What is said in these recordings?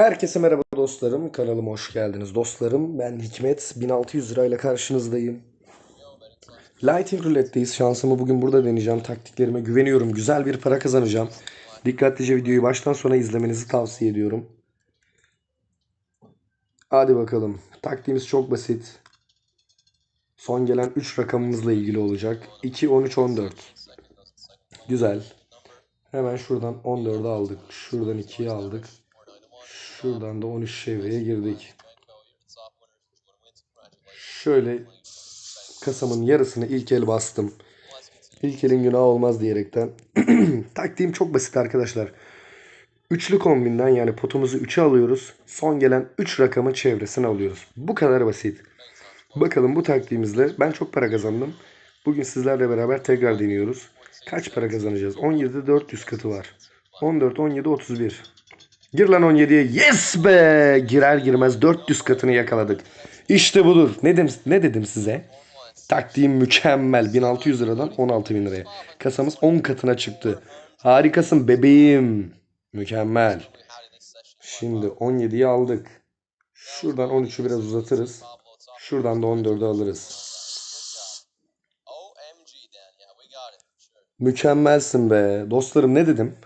Herkese merhaba dostlarım. Kanalıma hoş geldiniz dostlarım. Ben Hikmet. 1600 lirayla karşınızdayım. Lighting Roulette'deyiz. Şansımı bugün burada deneyeceğim. Taktiklerime güveniyorum. Güzel bir para kazanacağım. Dikkatlice videoyu baştan sona izlemenizi tavsiye ediyorum. Hadi bakalım. Taktiğimiz çok basit. Son gelen 3 rakamımızla ilgili olacak. 2, 13, 14. Güzel. Hemen şuradan 14'ü aldık. Şuradan 2'yi aldık. Şuradan da 13 çevreye girdik. Şöyle kasamın yarısını ilk el bastım. İlk elin günahı olmaz diyerekten. Taktiğim çok basit arkadaşlar. Üçlü kombinden yani potumuzu 3'e alıyoruz. Son gelen 3 rakamın çevresini alıyoruz. Bu kadar basit. Bakalım bu taktiğimizle ben çok para kazandım. Bugün sizlerle beraber tekrar deniyoruz. Kaç para kazanacağız? 17'de 400 katı var. 14, 17, 31. Gir lan 17'ye. Yes be! Girer girmez 400 katını yakaladık. İşte budur. Ne dedim, ne dedim size? Taktiğim mükemmel. 1600 liradan 16 bin liraya. Kasamız 10 katına çıktı. Harikasın bebeğim. Mükemmel. Şimdi 17'yi aldık. Şuradan 13'ü biraz uzatırız. Şuradan da 14'ü alırız. Mükemmelsin be. Dostlarım ne dedim?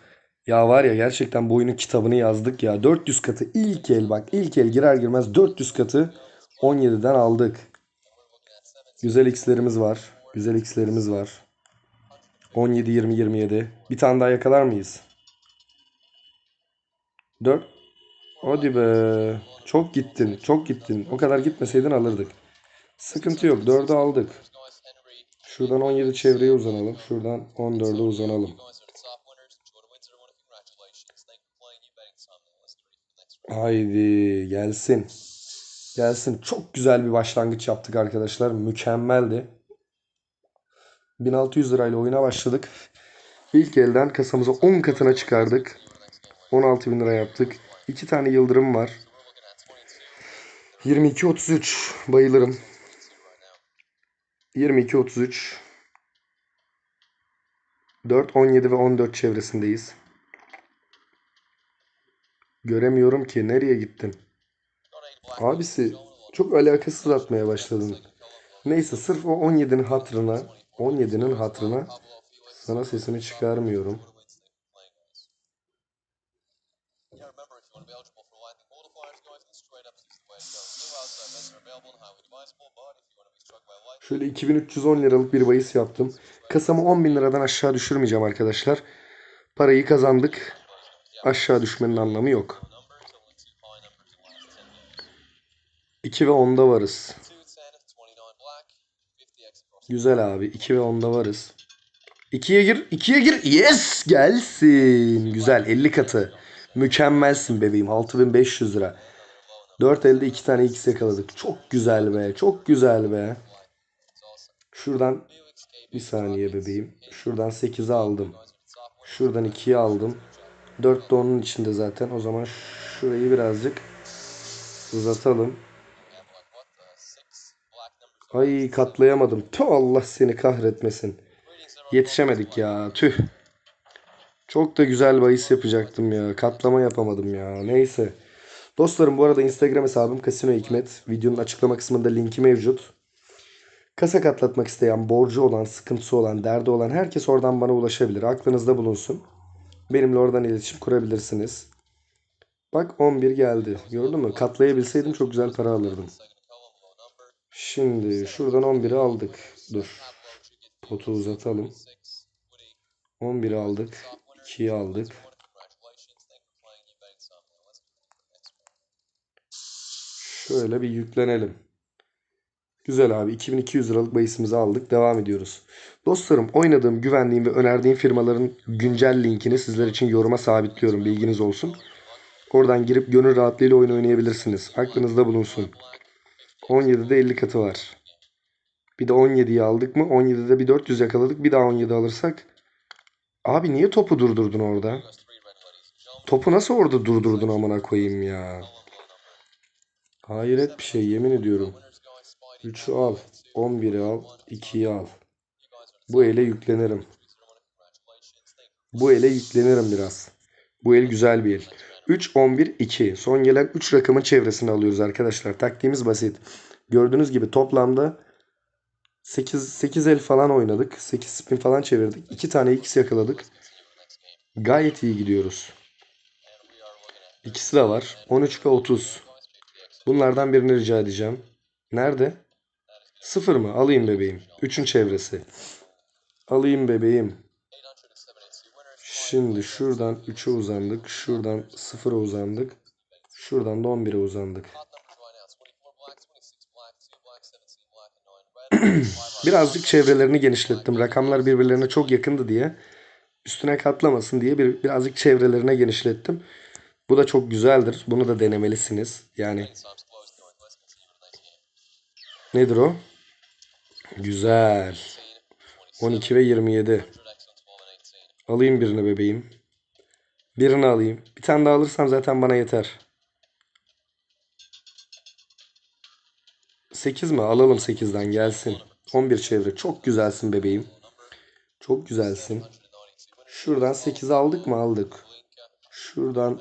Ya var ya gerçekten bu oyunun kitabını yazdık ya. 400 katı ilk el bak ilk el girer girmez 400 katı 17'den aldık. Güzel x'lerimiz var. Güzel x'lerimiz var. 17, 20, 27. Bir tane daha yakalar mıyız? 4. Hadi be. Çok gittin. Çok gittin. O kadar gitmeseydin alırdık. Sıkıntı yok. 4'ü aldık. Şuradan 17 çevreye uzanalım. Şuradan 14'e uzanalım. Haydi gelsin. Gelsin. Çok güzel bir başlangıç yaptık arkadaşlar. Mükemmeldi. 1600 lirayla oyuna başladık. İlk elden kasamızı 10 katına çıkardık. 16 bin lira yaptık. 2 tane yıldırım var. 22-33 bayılırım. 22-33 4, 17 ve 14 çevresindeyiz. Göremiyorum ki. Nereye gittin? Abisi çok alakasız atmaya başladın. Neyse sırf o 17'nin hatırına 17'nin hatırına sana sesini çıkarmıyorum. Şöyle 2310 liralık bir bahis yaptım. Kasamı 10.000 liradan aşağı düşürmeyeceğim arkadaşlar. Parayı kazandık. Aşağı düşmenin anlamı yok. 2 ve 10'da varız. Güzel abi. 2 ve 10'da varız. 2'ye gir. 2'ye gir. Yes! Gelsin. Güzel. 50 katı. Mükemmelsin bebeğim. 6500 lira. 4 elde 2 tane X yakaladık. Çok güzel be. Çok güzel be. Şuradan bir saniye bebeğim. Şuradan 8'i aldım. Şuradan 2'yi aldım. 4 de onun içinde zaten. O zaman şurayı birazcık uzatalım. Ay katlayamadım. Tüh Allah seni kahretmesin. Yetişemedik ya. Tüh. Çok da güzel bahis yapacaktım ya. Katlama yapamadım ya. Neyse. Dostlarım bu arada Instagram hesabım Kasino Hikmet. Videonun açıklama kısmında linki mevcut. Kasa katlatmak isteyen, borcu olan, sıkıntısı olan, derdi olan herkes oradan bana ulaşabilir. Aklınızda bulunsun. Benimle oradan iletişim kurabilirsiniz. Bak 11 geldi. Gördün mü? Katlayabilseydim çok güzel para alırdım. Şimdi şuradan 11'i aldık. Dur. Potu uzatalım. 11'i aldık. 2'yi aldık. Şöyle bir yüklenelim. Güzel abi 2200 liralık bahisimizi aldık. Devam ediyoruz. Dostlarım oynadığım, güvendiğim ve önerdiğim firmaların güncel linkini sizler için yoruma sabitliyorum. Bilginiz olsun. Oradan girip gönül rahatlığıyla oyun oynayabilirsiniz. Aklınızda bulunsun. 17'de 50 katı var. Bir de 17'yi aldık mı? 17'de bir 400 yakaladık. Bir daha 17 alırsak. Abi niye topu durdurdun orada? Topu nasıl orada durdurdun amına koyayım ya? Hayret bir şey yemin ediyorum. 3'ü al. 11'i al. 2'yi al. Bu ele yüklenirim. Bu ele yüklenirim biraz. Bu el güzel bir el. 3, 11, 2. Son gelen 3 rakamın çevresini alıyoruz arkadaşlar. Taktiğimiz basit. Gördüğünüz gibi toplamda 8, 8 el falan oynadık. 8 spin falan çevirdik. 2 tane X yakaladık. Gayet iyi gidiyoruz. İkisi de var. 13 ve 30. Bunlardan birini rica edeceğim. Nerede? Sıfır mı? Alayım bebeğim. 3'ün çevresi. Alayım bebeğim. Şimdi şuradan 3'e uzandık. Şuradan 0'a uzandık. Şuradan da 11'e uzandık. Birazcık çevrelerini genişlettim. Rakamlar birbirlerine çok yakındı diye. Üstüne katlamasın diye bir, birazcık çevrelerine genişlettim. Bu da çok güzeldir. Bunu da denemelisiniz. Yani nedir o? Güzel. 12 ve 27. Alayım birini bebeğim. Birini alayım. Bir tane daha alırsam zaten bana yeter. 8 mi? Alalım 8'den gelsin. 11 çevre. Çok güzelsin bebeğim. Çok güzelsin. Şuradan 8 aldık mı? Aldık. Şuradan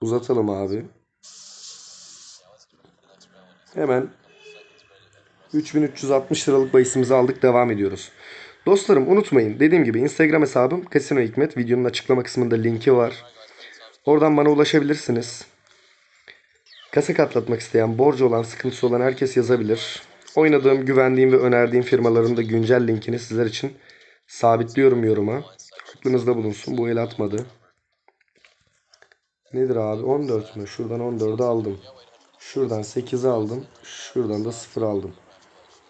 uzatalım abi. Hemen 3360 liralık bahisimizi aldık. Devam ediyoruz. Dostlarım unutmayın. Dediğim gibi Instagram hesabım Casino Hikmet. Videonun açıklama kısmında linki var. Oradan bana ulaşabilirsiniz. Kasa katlatmak isteyen, borcu olan, sıkıntısı olan herkes yazabilir. Oynadığım, güvendiğim ve önerdiğim firmaların da güncel linkini sizler için sabitliyorum yoruma. Aklınızda bulunsun. Bu el atmadı. Nedir abi? 14 mü? Şuradan 14'ü aldım. Şuradan 8'i aldım. Şuradan da 0 aldım.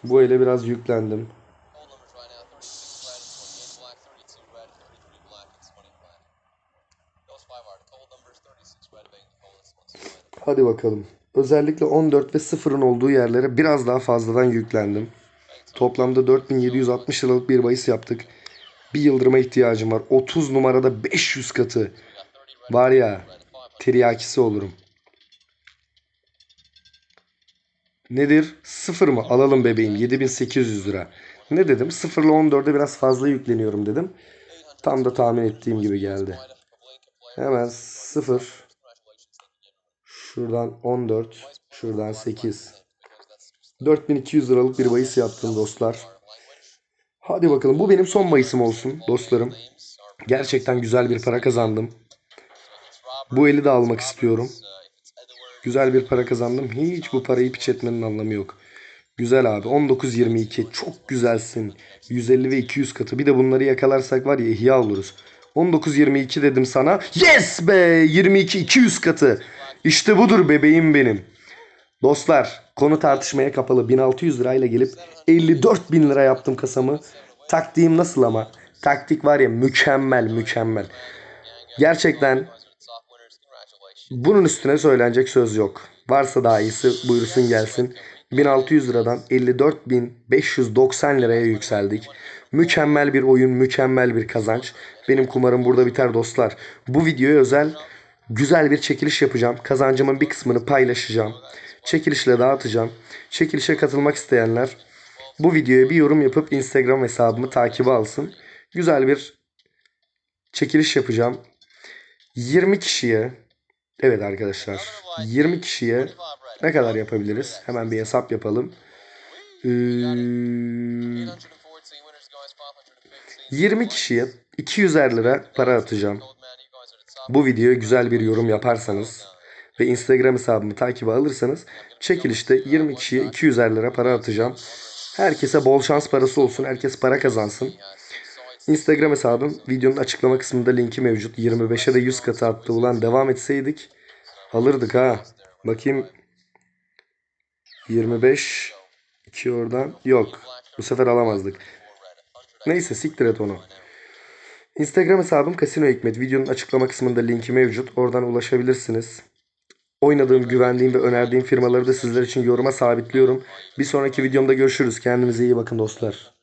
Bu ele biraz yüklendim. Hadi bakalım. Özellikle 14 ve 0'ın olduğu yerlere biraz daha fazladan yüklendim. Toplamda 4760 liralık bir bahis yaptık. Bir yıldırıma ihtiyacım var. 30 numarada 500 katı. Var ya tiryakisi olurum. Nedir? Sıfır mı? Alalım bebeğim. 7800 lira. Ne dedim? 0 ile 14'e biraz fazla yükleniyorum dedim. Tam da tahmin ettiğim gibi geldi. Hemen 0. Şuradan 14. Şuradan 8. 4200 liralık bir bahis yaptım dostlar. Hadi bakalım. Bu benim son bahisim olsun dostlarım. Gerçekten güzel bir para kazandım. Bu eli de almak istiyorum. Güzel bir para kazandım. Hiç bu parayı piç etmenin anlamı yok. Güzel abi. 19-22. Çok güzelsin. 150 ve 200 katı. Bir de bunları yakalarsak var ya ihya oluruz. 19-22 dedim sana. Yes be! 22-200 katı. İşte budur bebeğim benim. Dostlar konu tartışmaya kapalı. 1600 lirayla gelip 54 bin lira yaptım kasamı. Taktiğim nasıl ama? Taktik var ya mükemmel mükemmel. Gerçekten bunun üstüne söylenecek söz yok. Varsa daha iyisi buyursun gelsin. 1600 liradan 54.590 liraya yükseldik. Mükemmel bir oyun, mükemmel bir kazanç. Benim kumarım burada biter dostlar. Bu videoya özel güzel bir çekiliş yapacağım. Kazancımın bir kısmını paylaşacağım. Çekilişle dağıtacağım. Çekilişe katılmak isteyenler bu videoya bir yorum yapıp Instagram hesabımı takibe alsın. Güzel bir çekiliş yapacağım. 20 kişiye Evet arkadaşlar 20 kişiye ne kadar yapabiliriz? Hemen bir hesap yapalım. Ee, 20 kişiye 200'er lira para atacağım. Bu videoya güzel bir yorum yaparsanız ve Instagram hesabımı takibe alırsanız çekilişte 20 kişiye 200'er lira para atacağım. Herkese bol şans parası olsun. Herkes para kazansın. Instagram hesabım videonun açıklama kısmında linki mevcut. 25'e de 100 katı attı. Ulan devam etseydik alırdık ha. Bakayım 25 2 oradan yok. Bu sefer alamazdık. Neyse siktir et onu. Instagram hesabım Kasino Hikmet. Videonun açıklama kısmında linki mevcut. Oradan ulaşabilirsiniz. Oynadığım, güvendiğim ve önerdiğim firmaları da sizler için yoruma sabitliyorum. Bir sonraki videomda görüşürüz. Kendinize iyi bakın dostlar.